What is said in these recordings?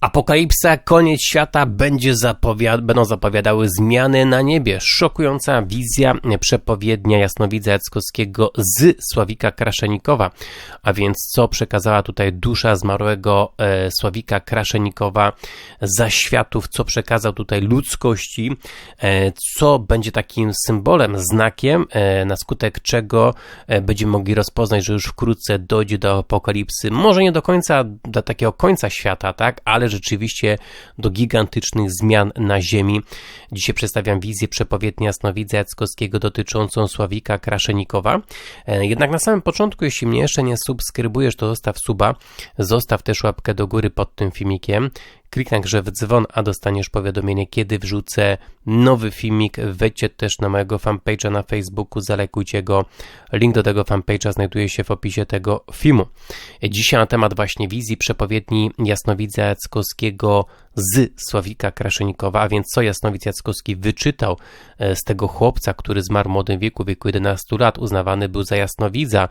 Apokalipsa, koniec świata będzie zapowiad będą zapowiadały zmiany na niebie. Szokująca wizja przepowiednia jasnowidza Jackowskiego z Sławika Kraszenikowa. A więc co przekazała tutaj dusza zmarłego e, Sławika Kraszenikowa za światów, co przekazał tutaj ludzkości, e, co będzie takim symbolem, znakiem, e, na skutek czego e, będziemy mogli rozpoznać, że już wkrótce dojdzie do apokalipsy. Może nie do końca, do takiego końca świata, tak, ale rzeczywiście do gigantycznych zmian na Ziemi. Dzisiaj przedstawiam wizję przepowiedni jasnowidza Jackowskiego dotyczącą Sławika Kraszenikowa. E, jednak na samym początku, jeśli mnie jeszcze nie subskrybujesz, to zostaw suba, zostaw też łapkę do góry pod tym filmikiem. Kliknij także w dzwon, a dostaniesz powiadomienie, kiedy wrzucę nowy filmik. Wejdźcie też na mojego fanpage'a na Facebooku, zalekujcie go. Link do tego fanpage'a znajduje się w opisie tego filmu. Dzisiaj na temat właśnie wizji przepowiedni jasnowidza Jackowskiego z Sławika Kraszenikowa, a więc co Jasnowic Jackowski wyczytał e, z tego chłopca, który zmarł w młodym wieku, wieku 11 lat, uznawany był za jasnowidza.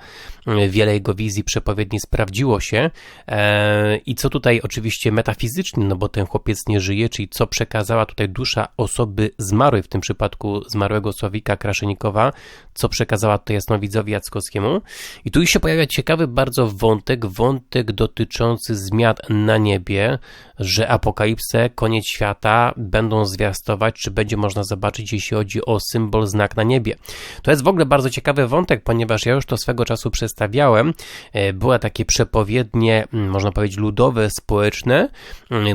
E, wiele jego wizji przepowiedni sprawdziło się e, i co tutaj oczywiście metafizycznie, no bo ten chłopiec nie żyje, czyli co przekazała tutaj dusza osoby zmarłej, w tym przypadku zmarłego Sławika Kraszenikowa, co przekazała to jasnowidzowi Jackowskiemu. I tu się pojawia ciekawy bardzo wątek, wątek dotyczący zmian na niebie, że apokalipsę, koniec świata będą zwiastować, czy będzie można zobaczyć, jeśli chodzi o symbol, znak na niebie. To jest w ogóle bardzo ciekawy wątek, ponieważ ja już to swego czasu przedstawiałem. E, były takie przepowiednie, można powiedzieć, ludowe, społeczne.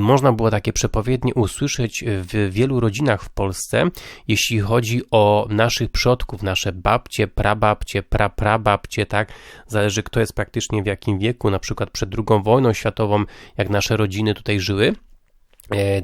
Można było takie przepowiednie usłyszeć w wielu rodzinach w Polsce, jeśli chodzi o naszych przodków, nasze babcie, prababcie, praprababcie, tak? Zależy kto jest praktycznie w jakim wieku, na przykład przed II wojną światową, jak nasze rodziny tutaj żyły e,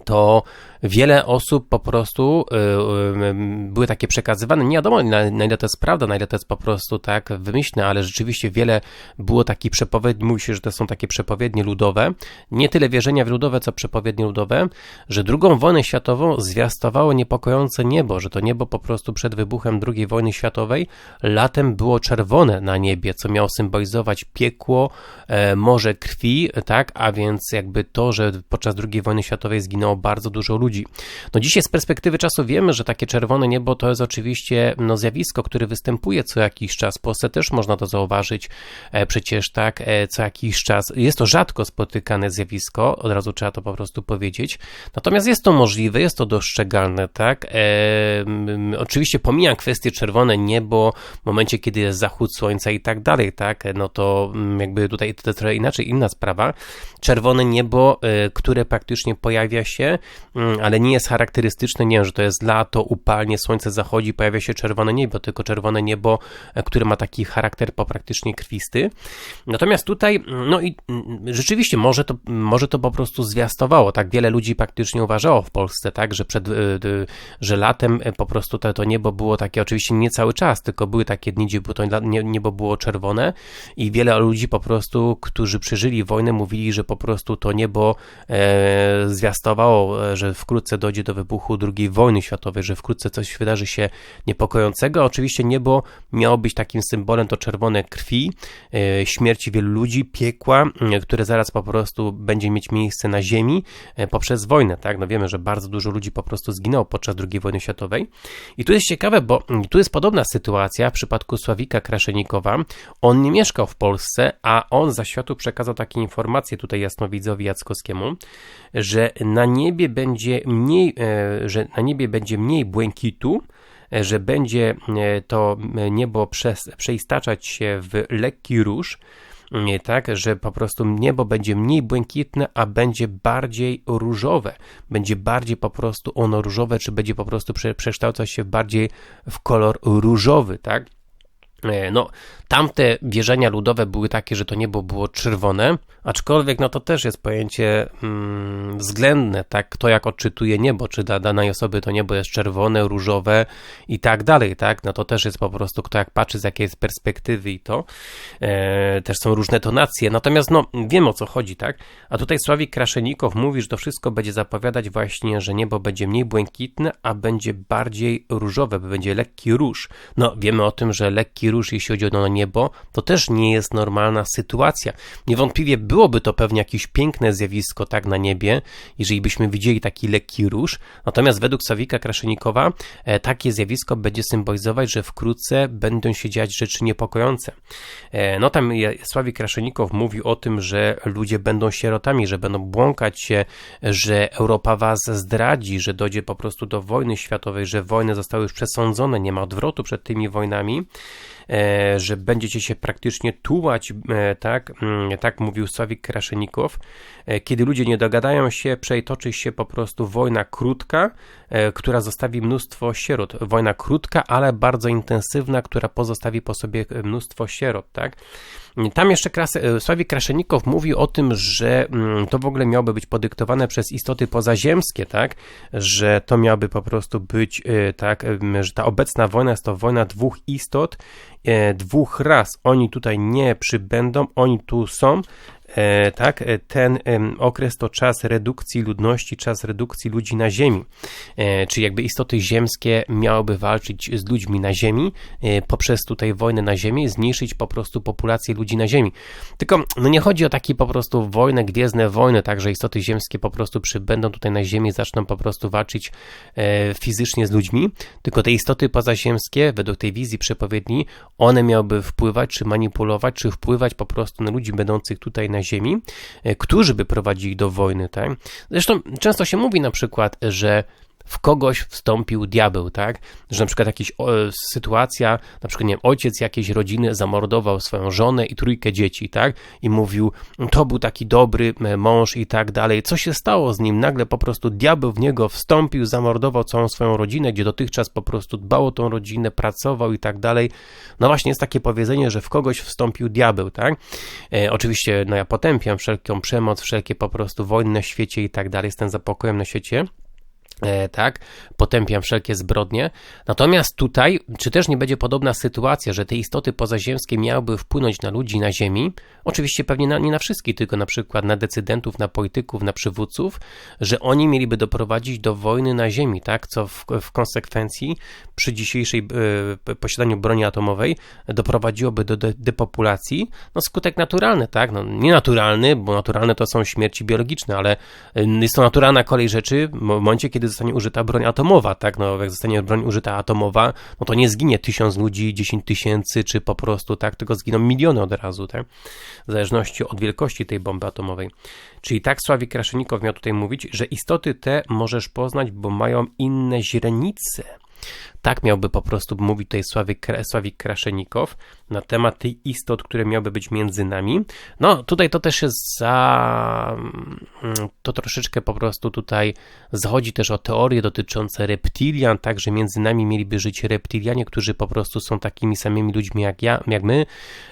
to wiele osób po prostu y, y, były takie przekazywane. Nie wiadomo, na, na ile to jest prawda, na ile to jest po prostu tak wymyślne, ale rzeczywiście wiele było takich przepowiedni. Mówi się, że to są takie przepowiednie ludowe. Nie tyle wierzenia w ludowe, co przepowiednie ludowe, że drugą wojnę światową zwiastowało niepokojące niebo, że to niebo po prostu przed wybuchem II wojny światowej latem było czerwone na niebie, co miało symbolizować piekło, e, morze krwi, tak, a więc jakby to, że podczas II wojny światowej zginęło bardzo dużo ludzi. No dzisiaj z perspektywy czasu wiemy, że takie czerwone niebo to jest oczywiście no, zjawisko, które występuje co jakiś czas. W Polsce też można to zauważyć e, przecież tak e, co jakiś czas. Jest to rzadko spotykane zjawisko, od razu trzeba to po prostu powiedzieć. Natomiast jest to możliwe, jest to dostrzegalne, tak. E, oczywiście pomijam kwestię czerwone niebo w momencie, kiedy jest zachód słońca i tak dalej, tak. No to jakby tutaj to trochę inaczej, inna sprawa. Czerwone niebo, e, które praktycznie pojawia się ale nie jest charakterystyczne, nie, że to jest lato, upalnie, słońce zachodzi, pojawia się czerwone niebo, tylko czerwone niebo, e, które ma taki charakter po praktycznie krwisty. Natomiast tutaj, no i mm, rzeczywiście może to, może to po prostu zwiastowało, tak wiele ludzi praktycznie uważało w Polsce, tak, że przed, e, że latem e, po prostu to, to niebo było takie, oczywiście nie cały czas, tylko były takie dni, gdzie to niebo było czerwone i wiele ludzi po prostu, którzy przeżyli wojnę, mówili, że po prostu to niebo e, zwiastowało, że wkrótce dojdzie do wybuchu II wojny światowej, że wkrótce coś wydarzy się niepokojącego. Oczywiście niebo miało być takim symbolem to czerwone krwi, e, śmierci wielu ludzi, piekła, e, które zaraz po prostu będzie mieć miejsce na ziemi e, poprzez wojnę, tak? No wiemy, że bardzo dużo ludzi po prostu zginęło podczas II wojny światowej. I tu jest ciekawe, bo tu jest podobna sytuacja w przypadku Sławika Kraszenikowa. On nie mieszkał w Polsce, a on za światu przekazał takie informacje tutaj jasnowidzowi Jackowskiemu, że na niebie będzie mniej, e, że na niebie będzie mniej błękitu, e, że będzie e, to niebo przeistaczać się w lekki róż, tak, że po prostu niebo będzie mniej błękitne, a będzie bardziej różowe. Będzie bardziej po prostu ono różowe, czy będzie po prostu przekształcać się bardziej w kolor różowy, tak? No, Tamte wierzenia ludowe były takie, że to niebo było czerwone, aczkolwiek no to też jest pojęcie mm, względne, tak, kto jak odczytuje niebo, czy dla danej osoby to niebo jest czerwone, różowe i tak dalej, tak, no to też jest po prostu kto jak patrzy z jakiej perspektywy i to, e, też są różne tonacje, natomiast no wiem o co chodzi, tak, a tutaj Sławik Kraszenikow mówi, że to wszystko będzie zapowiadać właśnie, że niebo będzie mniej błękitne, a będzie bardziej różowe, będzie lekki róż, no wiemy o tym, że lekki róż, jeśli chodzi o niebo, to też nie jest normalna sytuacja. Niewątpliwie byłoby to pewnie jakieś piękne zjawisko tak na niebie, jeżeli byśmy widzieli taki lekki róż, natomiast według Sawika Kraszenikowa e, takie zjawisko będzie symbolizować, że wkrótce będą się dziać rzeczy niepokojące. E, no tam Sławik Kraszenikow mówił o tym, że ludzie będą sierotami, że będą błąkać się, że Europa was zdradzi, że dojdzie po prostu do wojny światowej, że wojny zostały już przesądzone, nie ma odwrotu przed tymi wojnami. E, że będziecie się praktycznie tułać, e, tak, mm, tak mówił Sławik Kraszenikow. E, kiedy ludzie nie dogadają się, przejtoczy się po prostu wojna krótka, która zostawi mnóstwo sierot. Wojna krótka, ale bardzo intensywna, która pozostawi po sobie mnóstwo sierot, tak. Tam jeszcze Sławik Kraszenikow mówi o tym, że mm, to w ogóle miałoby być podyktowane przez istoty pozaziemskie, tak, że to miałoby po prostu być, tak, że ta obecna wojna jest to wojna dwóch istot E, dwóch raz oni tutaj nie przybędą, oni tu są, E, tak, e, ten okres to czas redukcji ludności, czas redukcji ludzi na Ziemi. E, czyli jakby istoty ziemskie miałyby walczyć z ludźmi na Ziemi, poprzez tutaj wojnę na Ziemi, zmniejszyć po prostu populację ludzi na Ziemi. Tylko no nie chodzi o taki po prostu wojnę, gwiezdne wojny, tak, że istoty ziemskie po prostu przybędą tutaj na Ziemi, zaczną po prostu walczyć fizycznie z ludźmi, tylko te istoty pozaziemskie, według tej wizji przepowiedni, one miałyby wpływać, czy manipulować, czy wpływać po prostu na ludzi będących tutaj na ziemi, e, którzy by prowadzili do wojny. Tak? Zresztą często się mówi na przykład, że w kogoś wstąpił diabeł, tak? Że na przykład jakaś sytuacja, na przykład nie wiem, ojciec jakiejś rodziny zamordował swoją żonę i trójkę dzieci, tak? I mówił, to był taki dobry mąż i tak dalej. Co się stało z nim? Nagle po prostu diabeł w niego wstąpił, zamordował całą swoją rodzinę, gdzie dotychczas po prostu dbał o tą rodzinę, pracował i tak dalej. No właśnie jest takie powiedzenie, że w kogoś wstąpił diabeł, tak? E, oczywiście, no ja potępiam wszelką przemoc, wszelkie po prostu wojny na świecie i tak dalej, jestem za pokojem na świecie. E, tak, potępiam wszelkie zbrodnie. Natomiast tutaj, czy też nie będzie podobna sytuacja, że te istoty pozaziemskie miałyby wpłynąć na ludzi na Ziemi? Oczywiście pewnie na, nie na wszystkich, tylko na przykład na decydentów, na polityków, na przywódców, że oni mieliby doprowadzić do wojny na Ziemi, tak, co w, w konsekwencji przy dzisiejszej e, posiadaniu broni atomowej doprowadziłoby do de, depopulacji. No skutek naturalny, tak, no nienaturalny, bo naturalne to są śmierci biologiczne, ale e, jest to naturalna kolej rzeczy w momencie, kiedy zostanie użyta broń atomowa, tak? No, jak zostanie broń użyta atomowa, no to nie zginie tysiąc ludzi, dziesięć tysięcy, czy po prostu, tak? Tylko zginą miliony od razu, tak? W zależności od wielkości tej bomby atomowej. Czyli tak Sławik Kraszenikow miał tutaj mówić, że istoty te możesz poznać, bo mają inne źrenice. Tak miałby po prostu mówić tutaj Sławik, Sławik Kraszenikow na temat tych istot, które miałyby być między nami. No tutaj to też jest za... Mm, to troszeczkę po prostu tutaj zachodzi też o teorie dotyczące reptilian, tak, że między nami mieliby żyć reptilianie, którzy po prostu są takimi samymi ludźmi jak ja, jak my,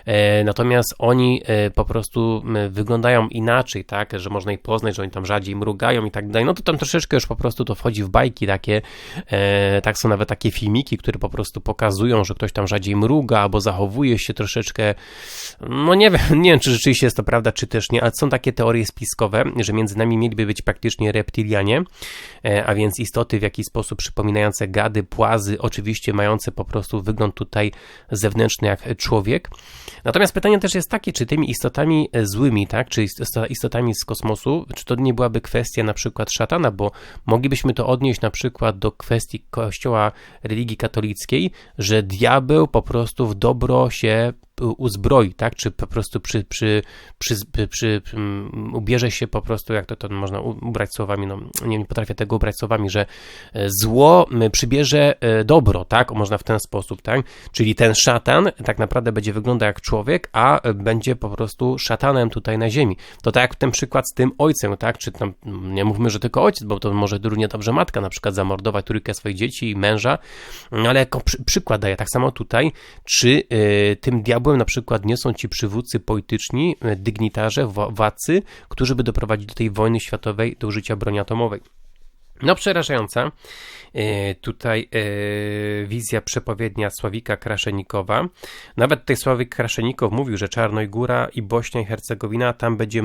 e, natomiast oni e, po prostu wyglądają inaczej, tak, że można ich poznać, że oni tam rzadziej mrugają i tak dalej, no to tam troszeczkę już po prostu to wchodzi w bajki takie, e, tak są nawet takie filmiki, które po prostu pokazują, że ktoś tam rzadziej mruga albo zachowuje się troszeczkę, no nie wiem, nie wiem, czy rzeczywiście jest to prawda, czy też nie, ale są takie teorie spiskowe, że między nami mieliby być praktycznie reptilianie, e, a więc istoty w jakiś sposób przypominające gady, płazy, oczywiście mające po prostu wygląd tutaj zewnętrzny jak człowiek. Natomiast pytanie też jest takie, czy tymi istotami złymi, tak, czy istotami z kosmosu, czy to nie byłaby kwestia na przykład szatana, bo moglibyśmy to odnieść na przykład do kwestii kościoła religii katolickiej, że diabeł po prostu w dobro się uzbroi, tak? Czy po prostu przy, przy, przy, przy, um, ubierze się po prostu, jak to, to można ubrać słowami, no nie, nie potrafię tego ubrać słowami, że e, zło przybierze e, dobro, tak? Można w ten sposób, tak? Czyli ten szatan tak naprawdę będzie wyglądał jak człowiek, a będzie po prostu szatanem tutaj na ziemi. To tak jak ten przykład z tym ojcem, tak? Czy tam, nie mówmy, że tylko ojciec, bo to może równie dobrze matka na przykład zamordować trójkę swoich dzieci i męża, ale jako przy, przykład daję, tak samo tutaj, czy y, tym diabłem diabłem na przykład nie są ci przywódcy polityczni, e, dygnitarze, władcy, którzy by doprowadzili do tej wojny światowej, do użycia broni atomowej. No przerażająca e, tutaj e, wizja przepowiednia Sławika Kraszenikowa. Nawet tutaj Sławik Kraszenikow mówił, że Czarnojgóra i Bośnia i Hercegowina tam będzie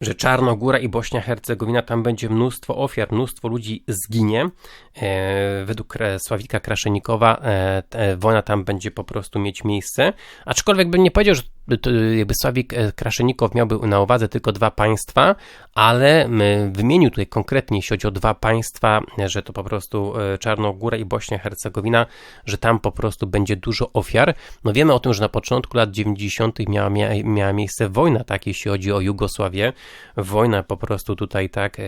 że Czarnogóra i Bośnia Hercegowina tam będzie mnóstwo ofiar, mnóstwo ludzi zginie. E, według e, Sławika Kraszenikowa e, wojna tam będzie po prostu mieć miejsce. Aczkolwiek bym nie powiedział, że jakby Sławik e, Kraszenikow miałby na uwadze tylko dwa państwa, ale wymienił tutaj konkretnie, jeśli chodzi o dwa państwa, że to po prostu e, Czarnogóra i Bośnia Hercegowina, że tam po prostu będzie dużo ofiar. No wiemy o tym, że na początku lat 90. miała, miała, miejsce wojna, tak, jeśli chodzi o Jugosławię, wojna po prostu tutaj, tak, e,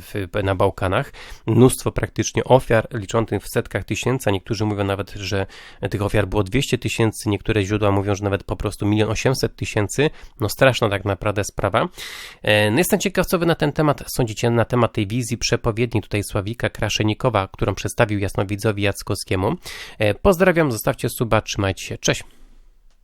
w, na Bałkanach, mnóstwo praktycznie ofiar liczących w setkach tysięcy, niektórzy mówią nawet, że tych ofiar było 200 tysięcy, niektóre źródła mówią, że nawet po prostu milion 800 tysięcy, no straszna tak naprawdę sprawa. E, No jestem ciekaw, co wy na ten temat sądzicie, na temat tej wizji przepowiedni tutaj Sławika Kraszenikowa, którą przedstawił jasnowidzowi Jackowskiemu. E, Pozdrawiam, zostawcie suba, trzymajcie się, cześć!